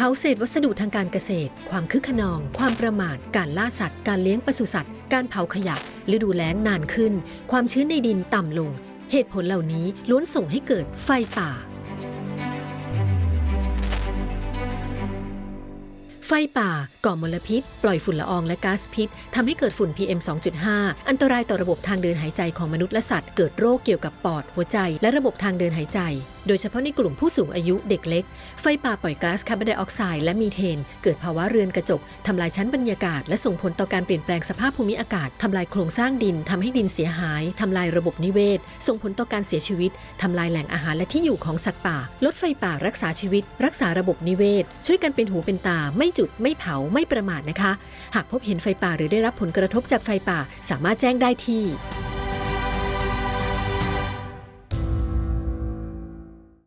เผาเศษวัสดุทางการเกษตร ความคึกขนอง ความประมาท การล่าสัตว์ การเลี้ยงปศุสัตว์ การเผาขยะ ฤดูแล้งนานขึ้น ความชื้นในดินต่ำลง เหตุผลเหล่านี้ล้วนส่งให้เกิดไฟป่า ไฟป่าก่อมลพิษ ปล่อยฝุ่นละอองและก๊าซพิษทำให้เกิดฝุ่น PM 2.5 อันตรายต่อระบบทางเดินหายใจของมนุษย์และสัตว์ เกิดโรคเกี่ยวกับปอด หัวใจ และระบบทางเดินหายใจ โดยเฉพาะในกลุ่มผู้สูงอายุเด็กเล็ก ไฟป่าปล่อยก๊าซคาร์บอนไดออกไซด์และมีเทน เกิดภาวะเรือนกระจก ทำลายชั้นบรรยากาศ และส่งผลต่อการเปลี่ยนแปลงสภาพภูมิอากาศ ทำลายโครงสร้างดิน ทำให้ดินเสียหาย ทำลายระบบนิเวศ ส่งผลต่อการเสียชีวิต ทำลายแหล่งอาหารและที่อยู่ของสัตว์ป่า ลดไฟป่ารักษาชีวิต รักษาระบบนิเวศ ช่วยกันเป็นหูเป็นตา ไม่จุด ไม่เผา ไม่ประมาทนะคะ หากพบเห็นไฟป่าหรือได้รับผลกระทบจากไฟป่า สามารถแจ้งได้ที่